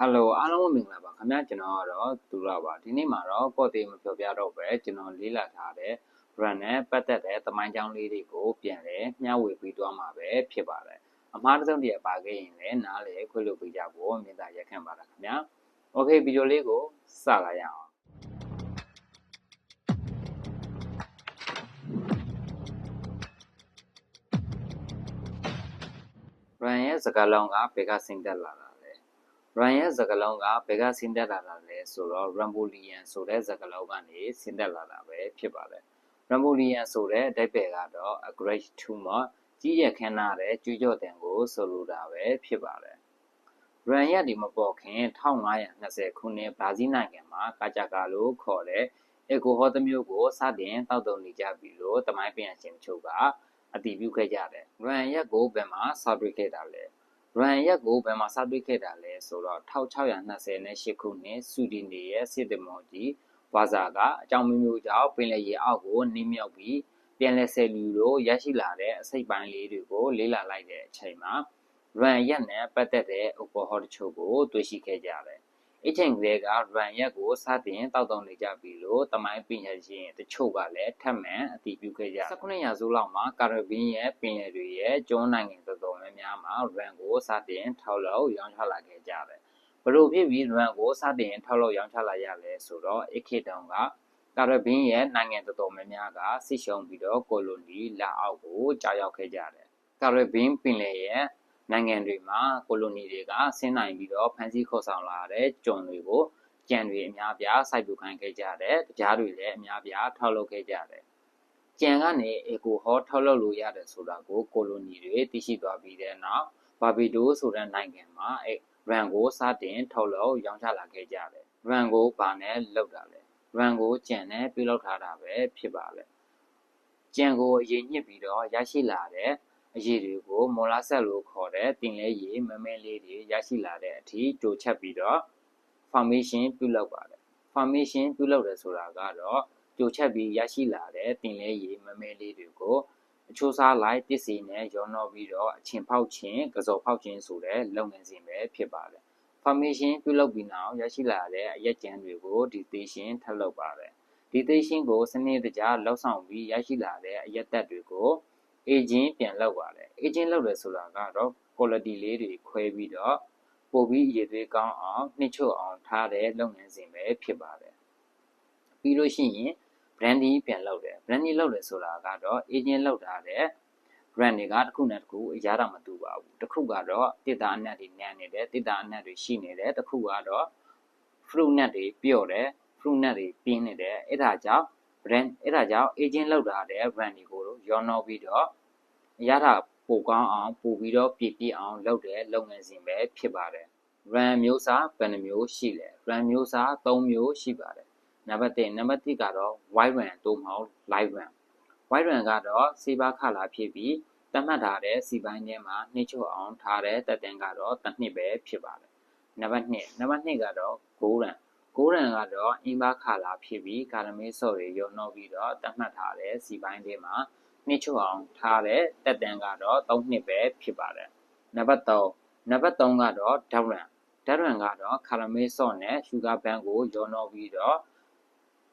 ဟယ်လိုအားလုံးမင်္ဂလာပါခင်ဗျာကျွန်တော်ကတော့သူရပါဒီနေ့မှာတော့ကော့သေးမပြောပြတော့ပဲကျွန်တော်လေ့လာထားတဲ့ run နဲ့ပတ်သက်တဲ့သမိုင်းကြောင်းလေးတွေကိုပြန်လဲမျှဝေပြီးသွားမှာပဲဖြစ်ပါတယ်အမှားတစ်စုံတည်းပါခဲ့ရင်လည်းနားလေခွင့်လွှတ်ပေးကြဖို့မြင်သာရက်ခံပါတယ်ခင်ဗျာ okay ဗီဒီယိုလေးကိုစလာရအောင်ရန်ရဲ့စကားလုံးကဘေကစင်တက်လာတာ run ရဲ့စကားလုံးကဘယ်ကဆင်းသက်လာတာလဲဆိုတော့ rambolian ဆိုတဲ့စကားလုံးကနေဆင်းသက်လာတာပဲဖြစ်ပါတယ် rambolian ဆိုတဲ့အဓိပ္ပာယ်ကတော့ a great tumor ကြီးရခမ်းနားတဲ့ကျွေးကြော်တဲ့ကိုဆိုလိုတာပဲဖြစ်ပါတယ် run ရဒီမပေါ်ခင်1520ခုနှစ်ဘရာဇီးနိုင်ငံမှာကာဂျာကာလို့ခေါ်တဲ့အက်ကိုဟောသမမျိုးကိုစတင်တောက်တုံနေကြပြီလို့တမိုင်းပြန်ရှင်ချုပ်ကအတည်ပြုခဲ့ကြတယ်။ run ရက်ကိုဘယ်မှာစတွေ့ခဲ့တာလဲ။ run ရက်ကိုဘယ်မှာစတွေ့ခဲ့တာလဲဆိုတော့1628ခုနှစ်စူဒီနီရဲ့စစ်တမော်ကြီးဝါဇာကအကြောင်းမျိုးမျိုးကြောင့်ပင်လယ်ရေအောက်ကိုနှင်းမြောက်ပြီးပြန်လည်ဆယ်လူလို့ရရှိလာတဲ့အစိတ်ပိုင်းလေးတွေကိုလေ့လာလိုက်တဲ့အချိန်မှာ run ရက်နဲ့ပတ်သက်တဲ့ဥပဟောတချို့ကိုတွေ့ရှိခဲ့ကြတယ်။ အချိန်ကလေးက run ရက်ကိုစတင်တောက်တောက်နေကြပြီလို့တမိုင်းပညာရှင်တချို့ကလည်းထပ်မံအတည်ပြုခဲ့ကြတယ်။19ရာစုလောက်မှာကာရဘင်းရဲ့ပင်လယ်တွေရဲ့ကျွန်းနိုင်ငံတော်တော်များများမှာ run ကိုစတင်ထောက်လို့ရောင်းချလာခဲ့ကြတယ်။ဘလို့ဖြစ်ပြီး run ကိုစတင်ထောက်လို့ရောင်းချလာရလဲဆိုတော့အခေတုံကကာရဘင်းရဲ့နိုင်ငံတော်တော်များများကဆစ်ရှုံပြီးတော့ကိုလိုနီလက်အောက်ကိုကြာရောက်ခဲ့ကြတယ်။ကာရဘင်းပင်လယ်ရဲ့ နိုင်ငံတွေမှာကိုလိုနီတွေကဆင်းနိုင်ပြီးတော့ဖမ်းဆီးခေါ်ဆောင်လာတဲ့ကျွန်တွေကိုကြံတွေအများပြားစိုက်ပျိုးခိုင်းခဲ့ကြတယ်။တရားတွေလည်းအများပြားထောက်လုပ်ခဲ့ကြတယ်။ကြံကနေအေကိုဟောထောက်လုပ်လို့ရတယ်ဆိုတာကိုကိုလိုနီတွေသိရှိသွားပြီးတဲ့နောက်ဘာဘီဒိုဆိုတဲ့နိုင်ငံမှာအဲရန်ကိုစတင်ထုတ်လုပ်ရောင်းချလာခဲ့ကြတယ်။ရန်ကိုဘာနဲ့လောက်တာလဲ။ရန်ကိုကြံနဲ့ပြုလုပ်ထားတာပဲဖြစ်ပါလေ။ကြံကိုအရင်ညှစ်ပြီးတော့ရရှိလာတဲ့ အရည်တွေကိုမော်လာဆက်လို့ခေါ်တဲ့တင်လဲရည်မမင်းလေးတွေရရှိလာတဲ့အထိကြိုချက်ပြီးတော့ formation ပြုလုပ်ပါတယ် formation ပြုလုပ်တယ်ဆိုတာကတော့ကြိုချက်ပြီးရရှိလာတဲ့တင်လဲရည်မမဲလေးတွေကိုအချိုးစားလိုက်ပစ္စည်းနဲ့ရောနှောပြီးတော့အချင်းဖောက်ခြင်းကစော်ဖောက်ခြင်းဆိုတဲ့လုပ်ငန်းစဉ်ပဲဖြစ်ပါတယ် formation ပြုလုပ်ပြီးနောက်ရရှိလာတဲ့အရက်ကျန်တွေကို dictation ထပ်လုပ်ပါတယ် dictation ကိုစနစ်တကျလောက်ဆောင်ပြီးရရှိလာတဲ့အရက်သက်တွေကို agent ပြန်လုပ်ပါတယ် agent လုပ်တယ်ဆိုတာကတော့ quality လေးတွေခွဲပြီးတော့ပို့ပြီးရည်သွေးကောင်းအောင်နှိမ့်ချွတ်အောင်ထားတဲ့လုပ်ငန်းစဉ်ပဲဖြစ်ပါတယ်ပြီးလို့ရှိရင် branding ပြန်လုပ်တယ် branding လုပ်တယ်ဆိုတာကတော့ agent လုပ်ထားတဲ့ brand တွေကတစ်ခုနဲ့တစ်ခုအရတာမတူပါဘူးတစ်ခုကတော့တစ်တာအနက်တွေညံ့နေတယ်တစ်တာအနက်တွေရှိနေတယ်တစ်ခုကတော့ fruit nut တွေပြော့တယ် fruit nut တွေပြင်းနေတယ်အဲ့ဒါကြောင့် brand အဲ့ဒါကြောင့် agent လောက်တာတဲ့ brand တွေကိုရောနှောပြီးတော့အ ရသာပိုကောင်းအောင်ပိုပြီးတော့ပြည့်ပြည့်အောင်လုပ်တဲ့လုပ်ငန်းစဉ်ပဲဖြစ်ပါတယ် RAM မျိုးစားဘယ်နှမျိုးရှိလဲ RAM မျိုးစား3မျိုးရှိပါတယ်နံပါတ်1နံပါတ်1ကတော့ wide RAM တို့မဟုတ် live RAM wide RAM ကတော့စေးပါခလာဖြစ်ပြီးတတ်မှတ်ထားတဲ့စီပိုင်းထဲမှာနှိမ့်ချွတ်အောင်ထားတဲ့တက်တန်းကတော့တစ်နှစ်ပဲဖြစ်ပါတယ်နံပါတ်2နံပါတ်2ကတော့ gold RAM ကိုရန်ကတော့အင်းဘာခါလာဖြစ်ပြီးကာရမေးစော့တွေရောနှောပြီးတော့တတ်မှတ်ထားတဲ့စီပိုင်းတွေမှာ နှစ်ချုပ်အောင်ထားတဲ့တက်တန်ကတော့3နှစ်ပဲဖြစ်ပါတယ်နံပါတ်3နံပါတ်3ကတော့ဓာတ်ရန်ဓာတ်ရန်ကတော့ကာရမေးစော့နဲ့ရှူဂါဘန်ကိုရောနှောပြီးတော့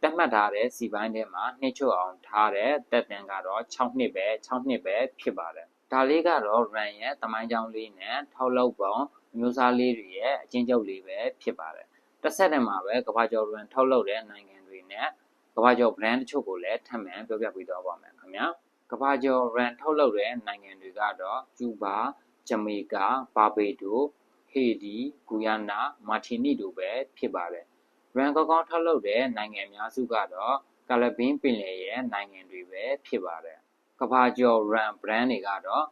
တတ်မှတ်ထားတဲ့စီပိုင်းထဲမှာနှစ်ချုပ်အောင်ထားတဲ့တက်တန်ကတော့6နှစ်ပဲ6နှစ်ပဲဖြစ်ပါတယ်ဒါလေးကတော့ run ရဲ့တမိုင်းကြောင်းလေးနဲ့ထောက်လောက်ပုံမျိုးစားလေးတွေရဲ့အချင်းချုပ်လေးပဲဖြစ်ပါတယ်တစ်ဆက်တည်းမှာပဲကမ္ဘာကျော် run ထုတ်လုပ်တဲ့နိုင်ငံတွေနဲ့ကမ္ဘာကျော် brand တချို့ကိုလည်းထပ်မံပြောပြပေးသွားပါမယ်ခင်ဗျာ ကမ္ဘာကျော် run ထုတ်လုပ်တဲ့နိုင်ငံတွေကတော့ ကျူဘာဂျမေကာ ဘာဘေဒို ဟေဒီဂူယာနာ မာတီနီတို့ပဲ ဖြစ်ပါတယ် run ကောင်းကောင်းထုတ်လုပ်တဲ့ နိုင်ငံအများစုကတော့ ကာလဘင်းပင်လယ်ရဲ့ နိုင်ငံတွေပဲ ဖြစ်ပါတယ် ကမ္ဘာကျော် run brand တွေကတော့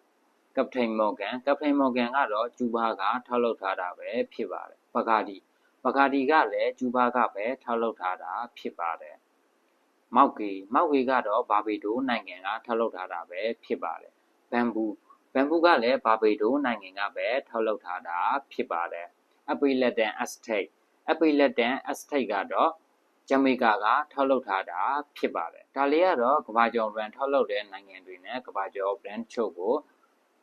Captain Morgan Captain Morgan ကတော့ ကျူဘာကထုတ်လုပ်ထားတာပဲ ဖြစ်ပါတယ်ပဂါဒီပဂါဒီကလည်း ကျူဘာကပဲ ထုတ်လုပ်ထားတာ ဖြစ်ပါတယ် မောက်ကေမောက်ကေကတော့ဘာဘေဒိုနိုင်ငံကထုတ်လုပ်ထားတာပဲဖြစ်ပါတယ်ဘမ်ဘူဘမ်ဘူကလည်းဘာဘေဒိုနိုင်ငံကပဲထုတ်လုပ်ထားတာဖြစ်ပါတယ်အပိလက်တန်အက်စတိတ်အပိလက်တန်အက်စတိတ်ကတော့ဂျမေကာကထုတ်လုပ်ထားတာဖြစ်ပါတယ်ဒါလေးကတော့ကဘာကျော် brand ထုတ်လုပ်တဲ့နိုင်ငံတွေနဲ့ကဘာကျော် brand ချုပ်ကို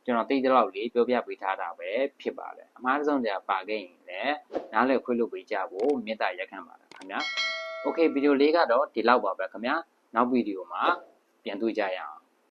ကျွန်တော်တိတ်တလောက်လေးပြောပြပေးထားတာပဲဖြစ်ပါတယ်အမှားတစ်စုံကြပါခဲ့ရင်လည်းနားလည်ခွင့်လုပ်ပေးကြဖို့မေတ္တာရက်ခံပါတယ်ခင်ဗျာ โอเคဗီဒီယိုလေးကတော့ဒီလောက်ပါပဲခင်ဗျာနောက်ဗီဒီယိုမှာပြန်တွေ့ကြရအောင်